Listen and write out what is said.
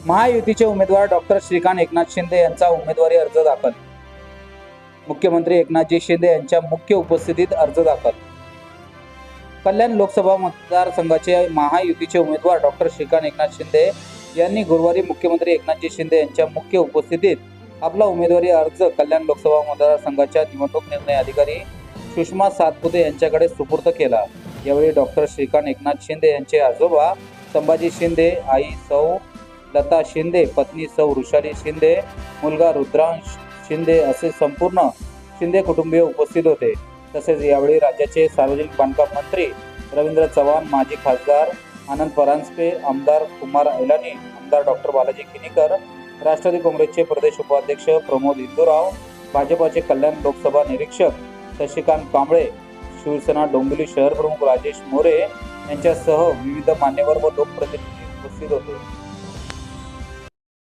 महायुतीचे उमेदवार डॉक्टर श्रीकांत एकनाथ शिंदे यांचा उमेदवारी अर्ज दाखल. मुख्यमंत्री एकनाथजी शिंदे यांच्या मुख्य उपस्थितीत अर्ज दाखल. कल्याण लोकसभा मतदारसंघाचे महायुतीचे उमेदवार डॉक्टर श्रीकांत एकनाथ शिंदे यांनी गुरुवारी मुख्यमंत्री एकनाथजी शिंदे यांच्या मुख्य उपस्थितीत आपला उमेदवारी अर्ज कल्याण लोकसभा मतदारसंघाच्या निवडणूक निर्णय अधिकारी सुषमा सातपुते यांच्याकडे सुपूर्द केला. यावेळी डॉक्टर श्रीकांत एकनाथ शिंदे यांचे आजोबा संभाजी शिंदे आई सौ लता शिंदे पत्नी सौ वृषाली शिंदे मुलगा रुद्रांश शिंदे असे संपूर्ण शिंदे कुटुंबीय उपस्थित होते. तसेच यावेळी राज्याचे सार्वजनिक बांधकाम मंत्री रवींद्र चव्हाण माजी खासदार आनंद परांजपे आमदार कुमार ऐलानी आमदार डॉक्टर बालाजी किनीकर राष्ट्रवादी काँग्रेसचे प्रदेश उपाध्यक्ष प्रमोद इंदुराव भाजपाचे कल्याण लोकसभा निरीक्षक शशिकांत कांबळे शिवसेना डोंबिवली शहर प्रमुख राजेश मोरे यांच्यासह विविध मान्यवर व लोकप्रतिनिधी उपस्थित होते.